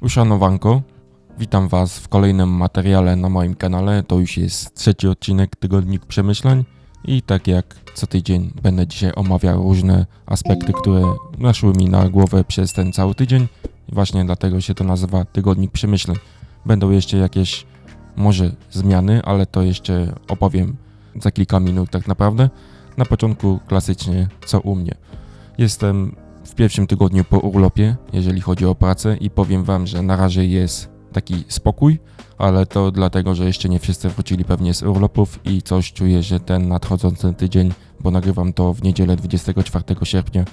Uszanowanko, witam Was w kolejnym materiale na moim kanale. To już jest trzeci odcinek Tygodnik Przemyśleń i tak jak co tydzień będę dzisiaj omawiał różne aspekty, które naszły mi na głowę przez ten cały tydzień. Właśnie dlatego się to nazywa Tygodnik Przemyśleń. Będą jeszcze jakieś może zmiany, ale to jeszcze opowiem za kilka minut tak naprawdę. Na początku klasycznie co u mnie. Jestem w pierwszym tygodniu po urlopie, jeżeli chodzi o pracę i powiem Wam, że na razie jest taki spokój, ale to dlatego, że jeszcze nie wszyscy wrócili pewnie z urlopów i coś czuję, że ten nadchodzący tydzień, bo nagrywam to w niedzielę 24 sierpnia,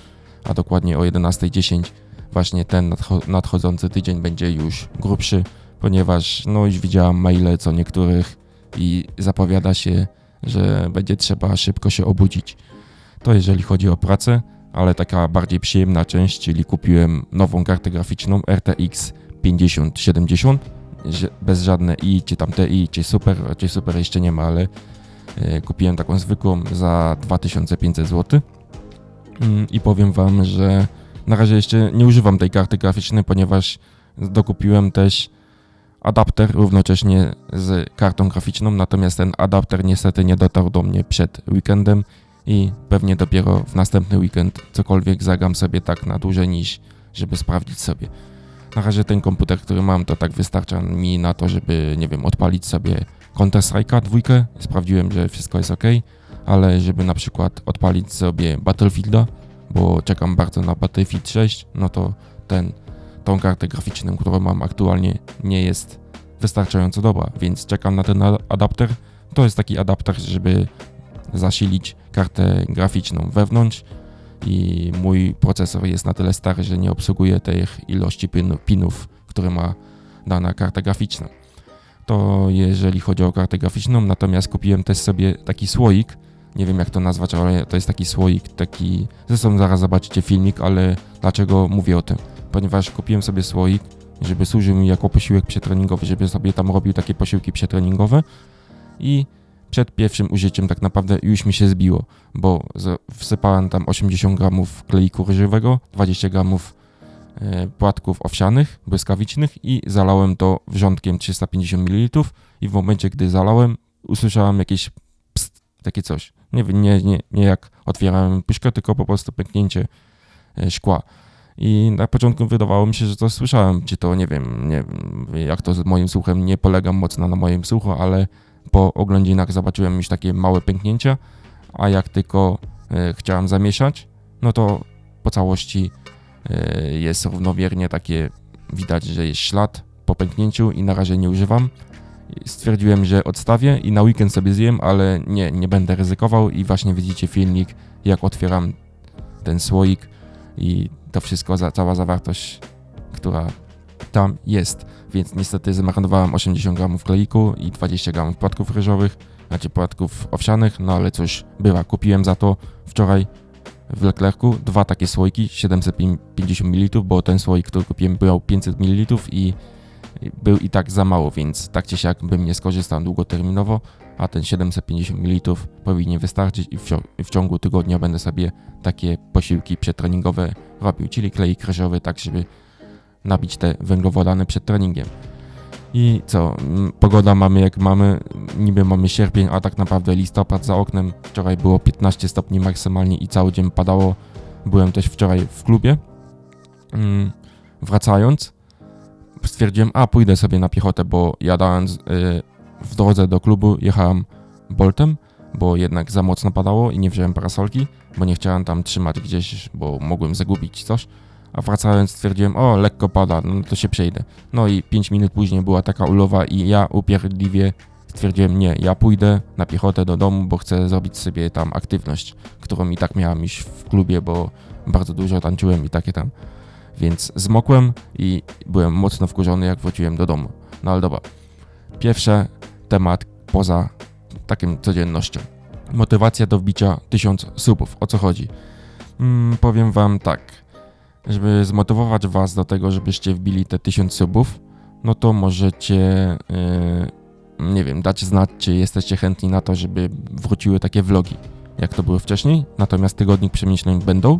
a dokładnie o 11.10, właśnie ten nadcho- nadchodzący tydzień będzie już grubszy, ponieważ no już widziałam maile co niektórych i zapowiada się, że będzie trzeba szybko się obudzić. To jeżeli chodzi o pracę, ale taka bardziej przyjemna część, czyli kupiłem nową kartę graficzną RTX 5070, że- bez żadne i czy tam TI, czy super, czy super jeszcze nie ma, ale e, kupiłem taką zwykłą za 2500 zł. Mm, I powiem Wam, że na razie jeszcze nie używam tej karty graficznej, ponieważ dokupiłem też adapter równocześnie z kartą graficzną, natomiast ten adapter niestety nie dotarł do mnie przed weekendem i pewnie dopiero w następny weekend cokolwiek zagram sobie tak na dłużej niż żeby sprawdzić sobie. Na razie ten komputer, który mam, to tak wystarcza mi na to, żeby, nie wiem, odpalić sobie Counter Strike'a dwójkę. Sprawdziłem, że wszystko jest ok, ale żeby na przykład odpalić sobie Battlefielda, bo czekam bardzo na Battlefield 6, no to ten, tą kartę graficzną, którą mam aktualnie, nie jest wystarczająco dobra, więc czekam na ten adapter. To jest taki adapter, żeby zasilić kartę graficzną wewnątrz i mój procesor jest na tyle stary, że nie obsługuje tych ilości pin- pinów, które ma dana karta graficzna. To jeżeli chodzi o kartę graficzną, natomiast kupiłem też sobie taki słoik, nie wiem jak to nazwać, ale to jest taki słoik, taki, zresztą zaraz zobaczycie filmik, ale dlaczego mówię o tym? Ponieważ kupiłem sobie słoik, żeby służył mi jako posiłek przetreningowy, żeby sobie tam robił takie posiłki przetreningowe i przed pierwszym użyciem tak naprawdę już mi się zbiło, bo wsypałem tam 80 gramów kleiku ryżowego, 20 gramów e, płatków owsianych, błyskawicznych i zalałem to wrzątkiem 350 ml i w momencie, gdy zalałem, usłyszałem jakieś pst, takie coś. Nie, nie, nie, nie jak otwierałem puszkę, tylko po prostu pęknięcie e, szkła. I na początku wydawało mi się, że to słyszałem, czy to nie wiem, nie jak to z moim słuchem, nie polegam mocno na moim słuchu, ale po oględzinach zobaczyłem już takie małe pęknięcia, a jak tylko e, chciałem zamieszać, no to po całości e, jest równowiernie takie, widać, że jest ślad po pęknięciu i na razie nie używam. Stwierdziłem, że odstawię i na weekend sobie zjem, ale nie, nie będę ryzykował i właśnie widzicie filmik, jak otwieram ten słoik i to wszystko, cała zawartość, która tam jest więc niestety zmarnowałem 80 gramów kleiku i 20 gramów płatków ryżowych, znaczy płatków owsianych, no ale cóż, bywa. Kupiłem za to wczoraj w Leclercu dwa takie słoiki, 750 ml, bo ten słoik, który kupiłem, był 500 ml i był i tak za mało, więc tak czy siak bym nie skorzystał długoterminowo, a ten 750 ml powinien wystarczyć i w, w ciągu tygodnia będę sobie takie posiłki przetreningowe robił, czyli kleik ryżowy, tak żeby nabić te węglowodany przed treningiem. I co? Pogoda mamy jak mamy, niby mamy sierpień, a tak naprawdę listopad za oknem. Wczoraj było 15 stopni maksymalnie i cały dzień padało. Byłem też wczoraj w klubie. Mm, Wracając, stwierdziłem, a pójdę sobie na piechotę, bo jadając y, w drodze do klubu jechałem Boltem, bo jednak za mocno padało i nie wziąłem parasolki, bo nie chciałem tam trzymać gdzieś, bo mogłem zagubić coś. A wracając stwierdziłem, o lekko pada, no to się przejdę. No i 5 minut później była taka ulowa i ja upierdliwie stwierdziłem, nie, ja pójdę na piechotę do domu, bo chcę zrobić sobie tam aktywność, którą i tak miałem iść w klubie, bo bardzo dużo tańczyłem i takie tam. Więc zmokłem i byłem mocno wkurzony, jak wróciłem do domu. No ale dobra. Pierwszy temat poza takim codziennością. Motywacja do wbicia 1000 subów. O co chodzi? Mm, powiem wam tak żeby zmotywować Was do tego, żebyście wbili te 1000 subów, no to możecie, yy, nie wiem, dać znać, czy jesteście chętni na to, żeby wróciły takie vlogi, jak to było wcześniej. Natomiast tygodnik przemyśleń będą,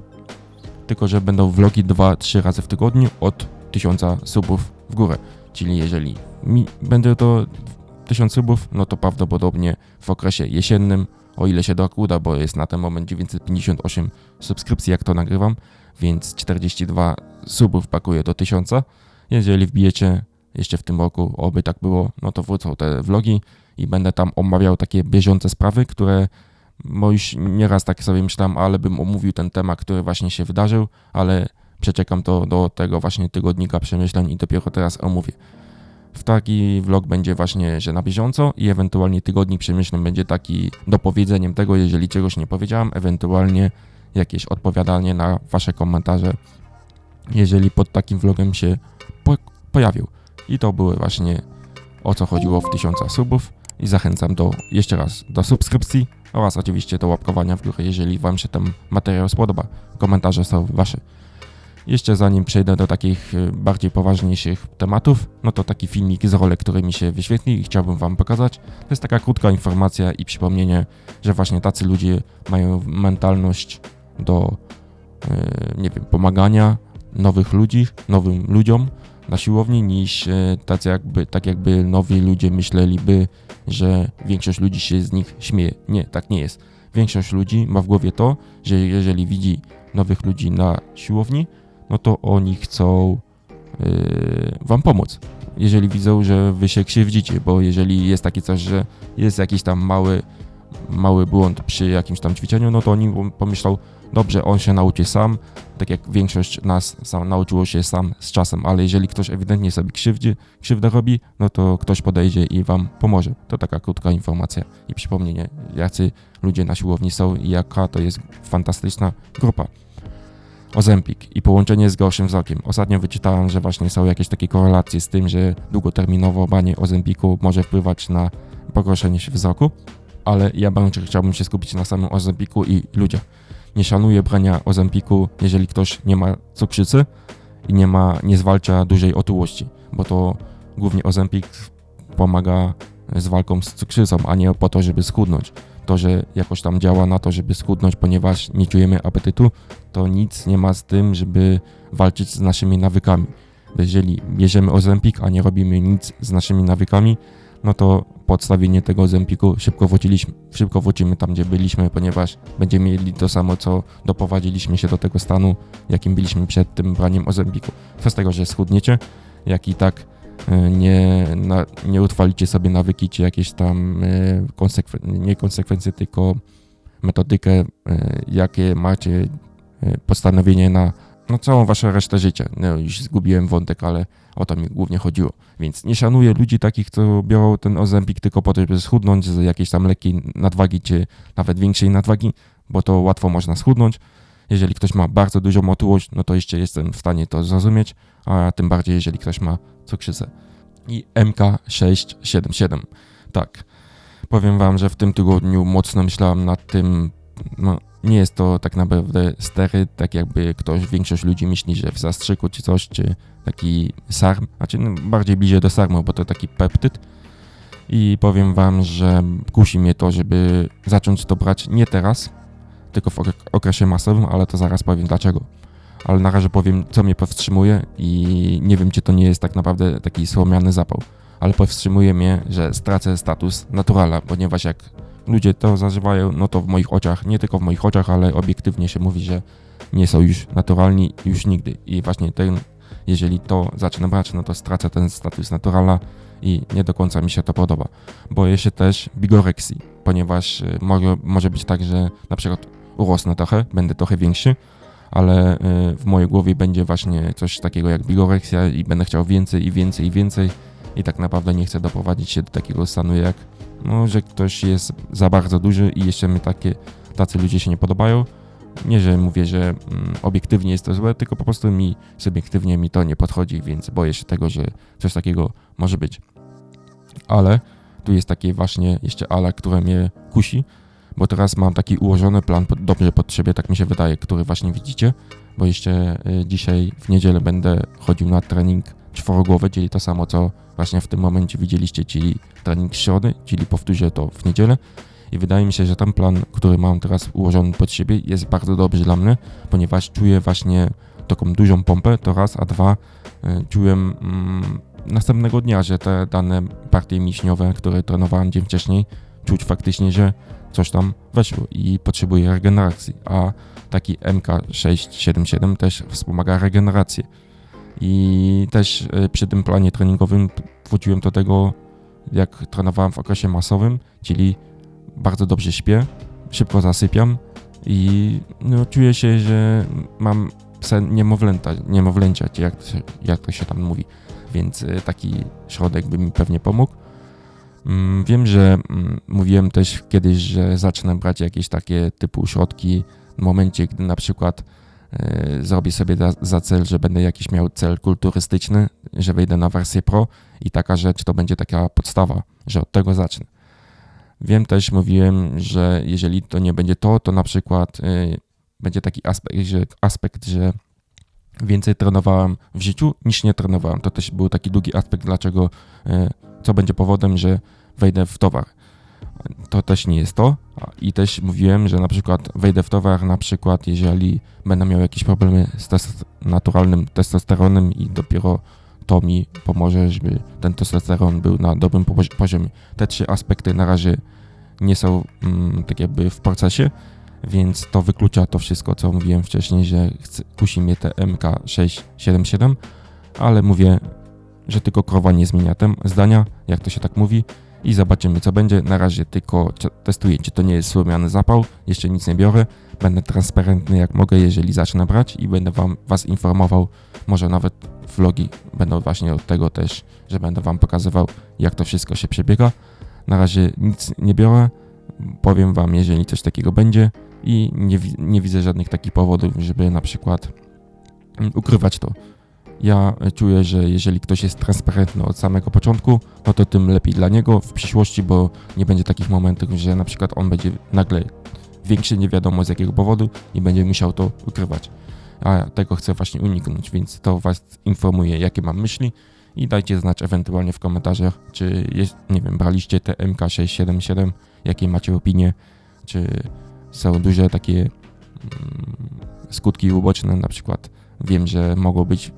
tylko że będą vlogi 2-3 razy w tygodniu od 1000 subów w górę. Czyli jeżeli mi będzie to 1000 subów, no to prawdopodobnie w okresie jesiennym, o ile się tak uda, bo jest na ten moment 958 subskrypcji, jak to nagrywam, więc 42 subów pakuje do 1000. Jeżeli wbijecie jeszcze w tym roku, oby tak było, no to wrócą te vlogi i będę tam omawiał takie bieżące sprawy, które bo już nieraz tak sobie myślałem, ale bym omówił ten temat, który właśnie się wydarzył, ale przeczekam to do tego właśnie tygodnika przemyśleń i dopiero teraz omówię. W taki vlog będzie właśnie, że na bieżąco i ewentualnie tygodnik przemyśleń będzie taki dopowiedzeniem tego, jeżeli czegoś nie powiedziałem, ewentualnie jakieś odpowiadanie na wasze komentarze, jeżeli pod takim vlogiem się po pojawił. I to były właśnie o co chodziło w tysiąca subów i zachęcam do jeszcze raz do subskrypcji oraz oczywiście do łapkowania w górę, jeżeli Wam się ten materiał spodoba. Komentarze są Wasze. Jeszcze zanim przejdę do takich y, bardziej poważniejszych tematów, no to taki filmik z rolek, który mi się wyświetli i chciałbym Wam pokazać. To jest taka krótka informacja i przypomnienie, że właśnie tacy ludzie mają mentalność do, yy, nie wiem, pomagania nowych ludzi, nowym ludziom na siłowni, niż yy, tacy jakby, tak jakby nowi ludzie myśleliby, że większość ludzi się z nich śmieje. Nie, tak nie jest. Większość ludzi ma w głowie to, że jeżeli widzi nowych ludzi na siłowni, no to oni chcą yy, wam pomóc. Jeżeli widzą, że wy się krzywdzicie, bo jeżeli jest takie coś, że jest jakiś tam mały, mały błąd przy jakimś tam ćwiczeniu, no to oni pomyślą, dobrze, on się nauczy sam, tak jak większość nas sam, nauczyło się sam z czasem, ale jeżeli ktoś ewidentnie sobie krzywdzi, krzywdę robi, no to ktoś podejdzie i wam pomoże. To taka krótka informacja i przypomnienie, jacy ludzie na siłowni są i jaka to jest fantastyczna grupa. Ozempik i połączenie z gorszym wzrokiem. Ostatnio wyczytałem, że właśnie są jakieś takie korelacje z tym, że długoterminowo banie Ozempiku może wpływać na pogorszenie się wzroku, ale ja bardzo chciałbym się skupić na samym Ozempiku i ludziach. Nie szanuję brania Ozempiku, jeżeli ktoś nie ma cukrzycy i nie ma, nie zwalcza dużej otyłości, bo to głównie Ozempik pomaga z walką z cukrzycą, a nie po to, żeby schudnąć to, że jakoś tam działa na to, żeby schudnąć, ponieważ nie czujemy apetytu, to nic nie ma z tym, żeby walczyć z naszymi nawykami. Jeżeli bierzemy Ozempik, a nie robimy nic z naszymi nawykami, no to po odstawieniu tego Ozempiku szybko szybko wrócimy tam, gdzie byliśmy, ponieważ będziemy mieli to samo, co doprowadziliśmy się do tego stanu, jakim byliśmy przed tym braniem Ozempiku. Co z tego, że schudniecie, jak i tak E, nie, na, nie utrwalicie sobie nawyki, czy jakieś tam e, konsekwen nie konsekwencje, tylko metodykę, e, jakie macie postanowienie na no, całą waszą resztę życia. No, już zgubiłem wątek, ale o to mi głównie chodziło. Więc nie szanuję ludzi takich, co biorą ten ozempik tylko po to, żeby schudnąć z jakiejś tam lekkiej nadwagi, czy nawet większej nadwagi, bo to łatwo można schudnąć. Jeżeli ktoś ma bardzo dużą otyłość, no to jeszcze jestem w stanie to zrozumieć, a tym bardziej jeżeli ktoś ma cukrzycę. I MK677. Tak. Powiem wam, że w tym tygodniu mocno myślałem nad tym, no, nie jest to tak naprawdę stery, tak jakby ktoś, większość ludzi myśli, że w zastrzyku czy coś, czy taki sarm, znaczy no, bardziej bliżej do sarmu, bo to taki peptyd. I powiem wam, że kusi mnie to, żeby zacząć to brać nie teraz, tylko w okresie masowym, ale to zaraz powiem dlaczego. Ale na razie powiem, co mnie powstrzymuje i nie wiem, czy to nie jest tak naprawdę taki słomiany zapał, ale powstrzymuje mnie, że stracę status naturala, ponieważ jak ludzie to zażywają, no to w moich oczach, nie tylko w moich oczach, ale obiektywnie się mówi, że nie są już naturalni już nigdy. I właśnie ten, jeżeli to zacznę brać, no to stracę ten status naturala i nie do końca mi się to podoba. Boję się też bigoreksji, ponieważ y, może, może być tak, że na przykład urosnę trochę, będę trochę większy, ale y, w mojej głowie będzie właśnie coś takiego jak bigoreksja i będę chciał więcej i więcej i więcej i tak naprawdę nie chcę doprowadzić się do takiego stanu jak, no, że ktoś jest za bardzo duży i jeszcze mi takie, tacy ludzie się nie podobają. Nie, że mówię, że mm, obiektywnie jest to złe, tylko po prostu mi subiektywnie mi to nie podchodzi, więc boję się tego, że coś takiego może być. Ale tu jest takie właśnie jeszcze ale, które mnie kusi, bo teraz mam taki ułożony plan dobrze pod siebie, tak mi się wydaje, który właśnie widzicie, bo jeszcze y, dzisiaj w niedzielę będę chodził na trening czworogłowy, czyli to samo, co właśnie w tym momencie widzieliście, czyli trening środy, czyli powtórzę to w niedzielę. I wydaje mi się, że ten plan, który mam teraz ułożony pod siebie, jest bardzo dobry dla mnie, ponieważ czuję właśnie taką dużą pompę, to raz, a dwa, e, czułem mm, następnego dnia, że te dane partie mięśniowe, które trenowałem dzień wcześniej, czuć faktycznie, że coś tam weszło i potrzebuje regeneracji, a taki MK677 też wspomaga regenerację. I też e, przy tym planie treningowym wróciłem do tego, jak trenowałem w okresie masowym, czyli bardzo dobrze śpię, szybko zasypiam i no, czuję się, że mam sen niemowlęta, niemowlęcia, jak, jak to się tam mówi. Więc e, taki środek by mi pewnie pomógł. Mm, wiem, że mm, mówiłem też kiedyś, że zacznę brać jakieś takie typu środki w momencie, gdy na przykład zrobię sobie za, za, cel, że będę jakiś miał cel kulturystyczny, że wejdę na wersję pro i taka rzecz to będzie taka podstawa, że od tego zacznę. Wiem też, mówiłem, że jeżeli to nie będzie to, to na przykład y, będzie taki aspekt że, aspekt, że więcej trenowałem w życiu niż nie trenowałem. To też był taki długi aspekt, dlaczego, y, co będzie powodem, że wejdę w towar. To też nie jest to. I też mówiłem, że na przykład wejdę w towar, na przykład jeżeli będę miał jakieś problemy z test naturalnym testosteronem i dopiero to mi pomoże, żeby ten testosteron był na dobrym poziomie. Te trzy aspekty na razie nie są mm, tak jakby w procesie, więc to wyklucza to wszystko, co mówiłem wcześniej, że chce, kusi mnie te MK677, ale mówię, że tylko krowa nie zmienia tem zdania, jak to się tak mówi i zobaczymy co będzie. Na razie tylko testuję, czy to nie jest słomiany zapał, jeszcze nic nie biorę. Będę transparentny jak mogę, jeżeli zacznę brać i będę wam, was informował, może nawet vlogi będą właśnie od tego też, że będę wam pokazywał jak to wszystko się przebiega. Na razie nic nie biorę, powiem wam jeżeli coś takiego będzie i nie, nie widzę żadnych takich powodów, żeby na przykład mm, ukrywać to. Ja czuję, że jeżeli ktoś jest transparentny od samego początku, no to tym lepiej dla niego w przyszłości, bo nie będzie takich momentów, że na przykład on będzie nagle większy, nie wiadomo z jakiego powodu i będzie musiał to ukrywać. A tego chcę właśnie uniknąć, więc to Was informuję, jakie mam myśli i dajcie znać ewentualnie w komentarzach, czy jest, nie wiem, braliście te MK677, jakie macie opinie, czy są duże takie mm, skutki uboczne, na przykład wiem, że mogą być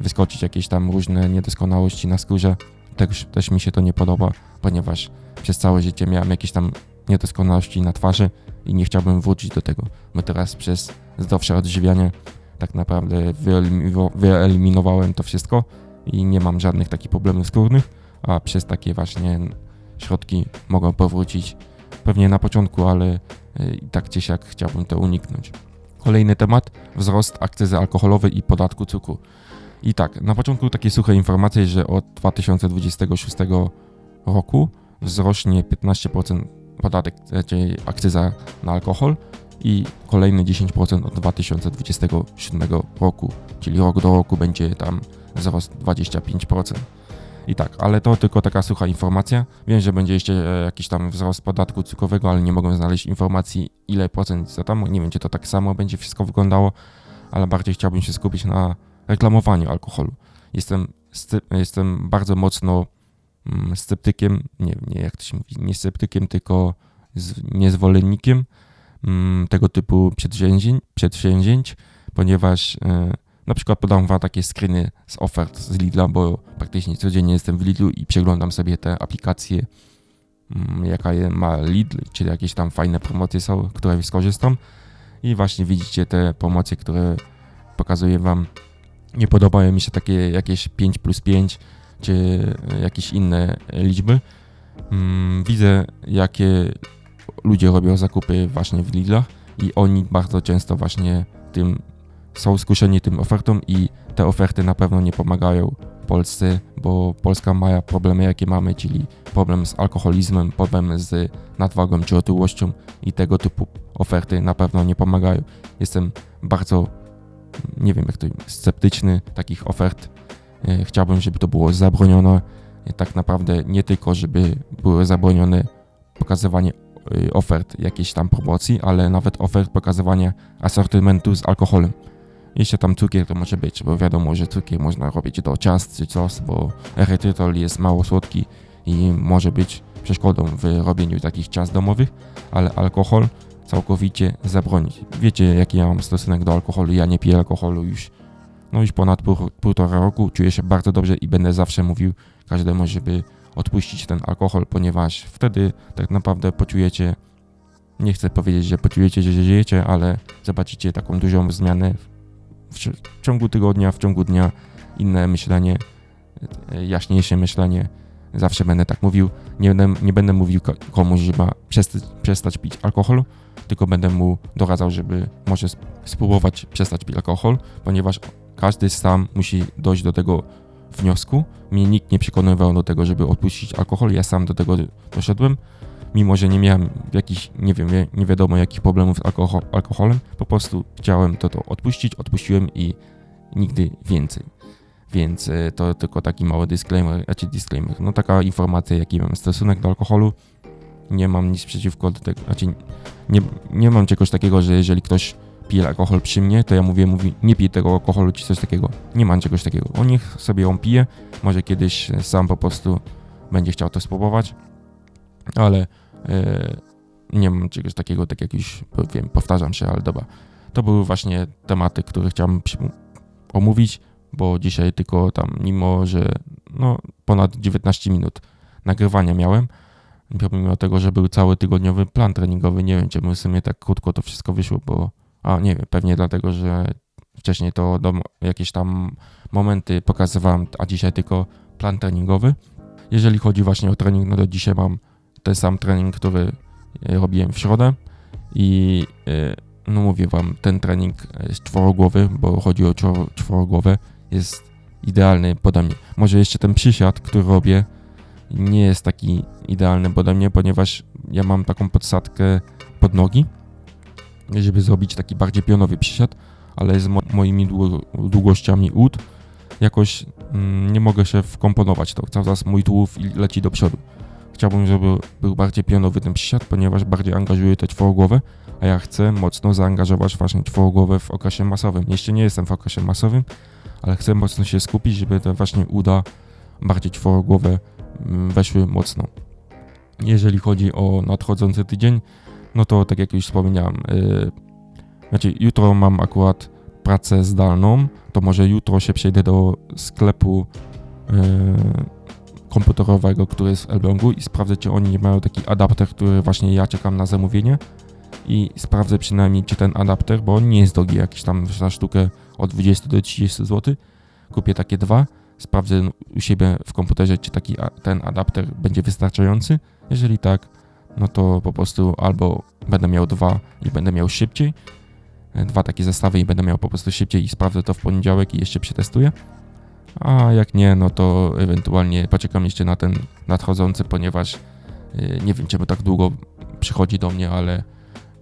wyskoczyć jakieś tam różne niedoskonałości na skórze. Też, też mi się to nie podoba, ponieważ przez całe życie miałem jakieś tam niedoskonałości na twarzy i nie chciałbym wrócić do tego, bo teraz przez zdrowsze odżywianie tak naprawdę wyeliminowałem to wszystko i nie mam żadnych takich problemów skórnych, a przez takie właśnie środki mogą powrócić pewnie na początku, ale e, i tak czy siak chciałbym to uniknąć. Kolejny temat, wzrost akcyzy alkoholowej i podatku cukru. I tak, na początku takie suche informacje, że od 2026 roku wzrośnie 15% podatek, czyli akcyza na alkohol i kolejny 10% od 2027 roku, czyli rok do roku będzie tam wzrost 25%. I tak, ale to tylko taka sucha informacja. Wiem, że będzie jeszcze e, jakiś tam wzrost podatku cukrowego, ale nie mogę znaleźć informacji ile procent za tam. Nie wiem, czy to tak samo będzie wszystko wyglądało, ale bardziej chciałbym się skupić na reklamowaniu alkoholu. Jestem, jestem bardzo mocno mm, sceptykiem, nie, nie jak to się mówi, nie sceptykiem, tylko z, niezwolennikiem mm, tego typu przedsięwzięć, przedsięwzięć ponieważ e, na przykład podam wam takie screeny z ofert z Lidla, bo praktycznie codziennie jestem w Lidlu i przeglądam sobie te aplikacje, mm, jaka ma Lidl, czy jakieś tam fajne promocje są, które skorzystam. I właśnie widzicie te promocje, które pokazuję wam. Nie podobają mi się takie jakieś 5 plus 5, czy jakieś inne liczby. Mm, widzę, jakie ludzie robią zakupy właśnie w Lidlach i oni bardzo często właśnie tym są skuszeni tym ofertą i te oferty na pewno nie pomagają Polsce, bo Polska ma problemy jakie mamy, czyli problem z alkoholizmem, problem z nadwagą czy otyłością i tego typu oferty na pewno nie pomagają. Jestem bardzo, nie wiem jak to, sceptyczny takich ofert. E, chciałbym, żeby to było zabronione. E, tak naprawdę nie tylko, żeby było zabronione pokazywanie e, ofert jakiejś tam promocji, ale nawet ofert pokazywania asortymentu z alkoholem. Jeszcze tam cukier to może być, bo wiadomo, że cukier można robić do ciast czy coś, bo erytrytol jest mało słodki i może być przeszkodą w robieniu takich ciast domowych, ale alkohol całkowicie zabronić. Wiecie, jaki ja mam stosunek do alkoholu. Ja nie piję alkoholu już no już ponad pół, półtora roku czuję się bardzo dobrze i będę zawsze mówił każdemu, żeby odpuścić ten alkohol, ponieważ wtedy tak naprawdę poczujecie, nie chcę powiedzieć, że poczujecie, że żyjecie, ale zobaczycie taką dużą zmianę w, w ciągu tygodnia, w ciągu dnia, inne myślenie, e, jaśniejsze myślenie. Zawsze będę tak mówił. Nie będę, nie będę mówił komuś, że ma przestać, przestać pić alkohol, tylko będę mu doradzał, żeby może spróbować przestać pić alkohol, ponieważ każdy sam musi dojść do tego wniosku. Mnie nikt nie przekonywał do tego, żeby odpuścić alkohol, ja sam do tego doszedłem, mimo że nie miałem jakichś, nie wiem, nie wiadomo jakich problemów z alkohol, alkoholem, po prostu chciałem to, to odpuścić, odpuściłem i nigdy więcej. Więc e, to tylko taki mały disclaimer, znaczy disclaimer, no taka informacja, jaki mam stosunek do alkoholu. Nie mam nic przeciwko do tego, znaczy nie, nie mam czegoś takiego, że jeżeli ktoś pije alkohol przy mnie, to ja mówię, mówi, nie pij tego alkoholu czy coś takiego. Nie mam czegoś takiego. On niech sobie on pije, może kiedyś sam po prostu będzie chciał to spróbować, ale e, nie mam czegoś takiego, tak jak już wiem, powtarzam się, ale dobra. To były właśnie tematy, które chciałem omówić, bo dzisiaj tylko tam, mimo że no, ponad 19 minut nagrywania miałem, pomimo tego, że był cały tygodniowy plan treningowy, nie wiem, czemu w sumie tak krótko to wszystko wyszło, bo a nie wiem, pewnie dlatego, że wcześniej to do, jakieś tam momenty pokazywałem, a dzisiaj tylko plan treningowy. Jeżeli chodzi właśnie o trening, no to dzisiaj mam ten sam trening, który robiłem w środę i e, no mówię wam, ten trening jest czworogłowy, bo chodzi o czworogłowę, jest idealny pode mnie. Może jeszcze ten przysiad, który robię, nie jest taki idealny pode mnie, ponieważ ja mam taką podsadkę pod nogi, żeby zrobić taki bardziej pionowy przysiad, ale z mo moimi długościami ud jakoś mm, nie mogę się wkomponować. To cały czas mój tułów leci do przodu. Chciałbym, żeby był bardziej pionowy ten przysiad, ponieważ bardziej angażuje te czworogłowe, a ja chcę mocno zaangażować właśnie czworogłowę w okresie masowym. Jeszcze nie jestem w okresie masowym, ale chcę mocno się skupić, żeby te właśnie uda bardziej czworogłowe mm, weszły mocno. Jeżeli chodzi o nadchodzący tydzień, no to tak jak już wspomniałem, yy, znaczy jutro mam akurat pracę zdalną, to może jutro się przejdę do sklepu yy, komputerowego, który jest w Elblągu i sprawdzę, czy oni mają taki adapter, który właśnie ja czekam na zamówienie i sprawdzę przynajmniej, czy ten adapter, bo on nie jest drogi, jakiś tam za sztukę od 20 do 30 zł. Kupię takie dwa, sprawdzę u siebie w komputerze, czy taki ten adapter będzie wystarczający. Jeżeli tak, no to po prostu albo będę miał dwa i będę miał szybciej, e, dwa takie zestawy i będę miał po prostu szybciej i sprawdzę to w poniedziałek i jeszcze przetestuję. A jak nie, no to ewentualnie poczekam jeszcze na ten nadchodzący, ponieważ e, nie wiem czemu tak długo przychodzi do mnie, ale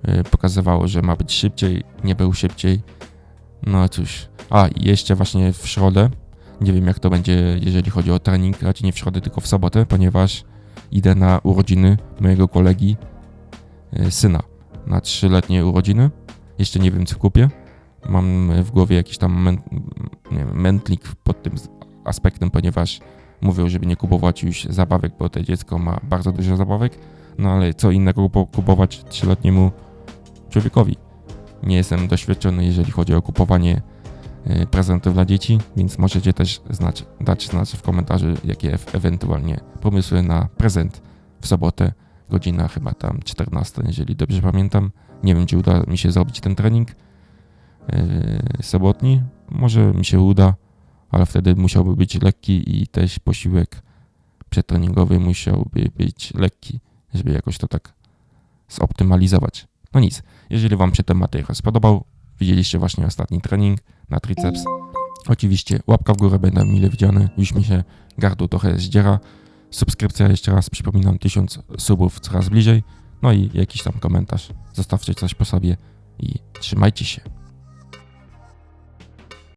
e, pokazywało, że ma być szybciej, nie był szybciej. No cóż. A jeszcze właśnie w środę, nie wiem jak to będzie, jeżeli chodzi o trening, raczej nie w środę, tylko w sobotę, ponieważ idę na urodziny mojego kolegi e, syna. Na trzyletnie urodziny. Jeszcze nie wiem, co kupię. Mam w głowie jakiś tam men, wiem, mętlik pod tym aspektem, ponieważ mówią, żeby nie kupować już zabawek, bo to dziecko ma bardzo dużo zabawek. No ale co innego kupować trzyletniemu człowiekowi. Nie jestem doświadczony, jeżeli chodzi o kupowanie E, prezentów dla dzieci, więc możecie też znać, dać znać w komentarzu, jakie ewentualnie pomysły na prezent w sobotę, godzina chyba tam 14, jeżeli dobrze pamiętam. Nie wiem, czy uda mi się zrobić ten trening sobotni. Może mi się uda, ale wtedy musiałby być lekki i też posiłek przedtreningowy musiałby być lekki, żeby jakoś to tak zoptymalizować. No nic, jeżeli Wam się ten materiał spodobał, widzieliście właśnie ostatni trening, na triceps. Oczywiście łapka w górę będę mile widziany, już mi się gardło trochę zdziera. Subskrypcja jeszcze raz, przypominam, 1000 subów coraz bliżej. No i jakiś tam komentarz. Zostawcie coś po sobie i trzymajcie się.